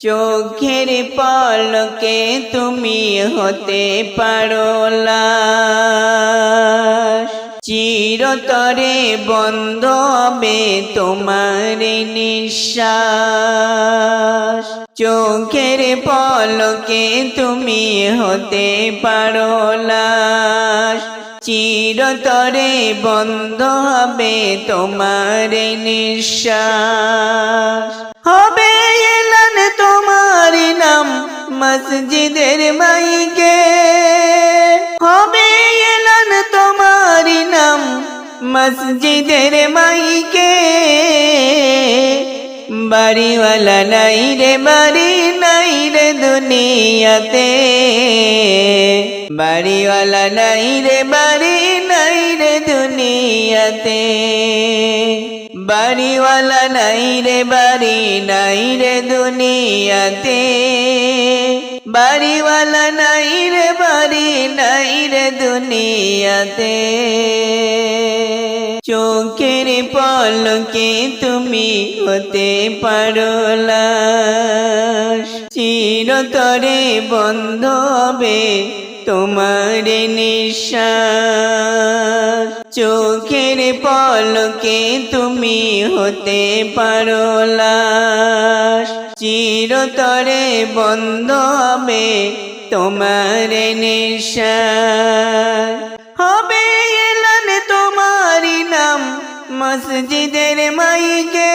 চোখের পলকে তুমি হতে পারো চিরতরে বন্ধ হবে তোমার নিঃশ্বাস। চোখের পলকে তুমি হতে পারো চিরতরে বন্ধ হবে তোমার নিঃশ্বাস। এলান তোমার নাম মসজিদের মাইকে। হবে এলান তোমার নাম মসজিদের মাইকে। বাড়িওয়ালা নাই রে, বাড়ি নাই রে দুনিয়াতে। বাড়িওয়ালা নাই রে, বাড়ি নাই রে দুনিয়াতে। বাড়িওয়ালা নাই রে, বাড়ি নাই রে দুনিয়াতে বাড়িওয়ালা নাই রে, বাড়ি নাই রে দুনিয়াতে চোখের পলকে তুমি হতে পারো। চিরতরে বন্ধ হবে তোমার নিঃশ্বাস, চোখের পলকে তুমি হতে পারো। চিরতরে বন্ধ হবে তোমার নিঃশ্বাস হবে এলান তোমারি নাম, মসজিদের মাইকে